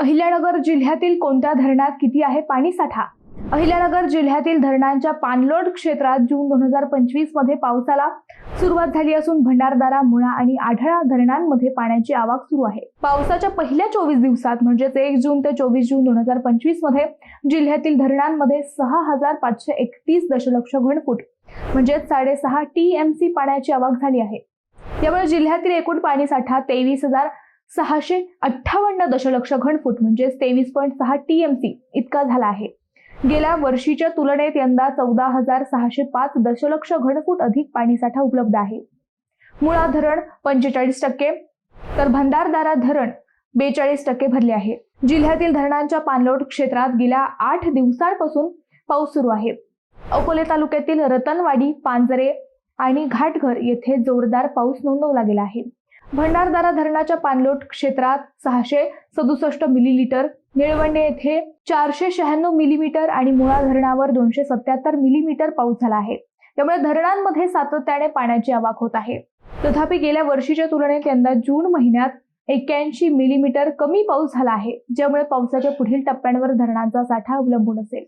अहिल्यानगर जिल्ह्यातील कोणत्या धरणात किती आहे पाणी साठा? अहिल्यानगर जिल्ह्यातील धरणांच्या पाणलोट क्षेत्रात जून दोन हजार पंचवीसमध्ये पावसाला सुरुवात झाली असून भंडारदारा मुळा आणि आढळा धरणांमध्ये पाण्याची आवक सुरू आहे. पावसाच्या पहिल्या चोवीस दिवसात म्हणजेच एक जून ते चोवीस जून दोन हजार पंचवीसमध्ये जिल्ह्यातील धरणांमध्ये सहा हजार पाचशे एकतीस दशलक्ष घनफूट म्हणजेच साडेसहा टी एम सी पाण्याची आवक झाली आहे. यामुळे जिल्ह्यातील एकूण पाणीसाठा तेवीस हजार सहाशे अठ्ठावन्न दशलक्ष घनफूट म्हणजेच तेवीस पॉईंट सहा टी एम सी इतका झाला आहे. गेल्या वर्षीच्या तुलनेत यंदा चौदा हजार सहाशे पाच दशलक्ष घनफूट अधिक पाणीसाठा उपलब्ध आहे. मुळा धरण पंचेचाळीस टक्के तर भंडारदारा धरण बेचाळीस टक्के भरले आहे. जिल्ह्यातील धरणांच्या पाणलोट क्षेत्रात गेल्या आठ दिवसांपासून पाऊस सुरू आहे. अकोले तालुक्यातील रतनवाडी पांजरे आणि घाटघर येथे जोरदार पाऊस नोंदवला गेला आहे. भंडारदारा धरणाच्या पाणलोट क्षेत्रात सहाशे सदुसष्ट मिलीलीटर निळवंडे येथे चारशे शहाण्णव मिलीमीटर आणि मुळा धरणावर दोनशे सत्याहत्तर मिलीमीटर पाऊस झाला आहे. त्यामुळे धरणांमध्ये सातत्याने पाण्याची आवक होत आहे. तथापि गेल्या वर्षीच्या तुलनेत यंदा जून महिन्यात एक्क्याऐंशी मिलीमीटर कमी पाऊस झाला आहे ज्यामुळे पावसाच्या पुढील टप्प्यांवर धरणांचा साठा अवलंबून असेल.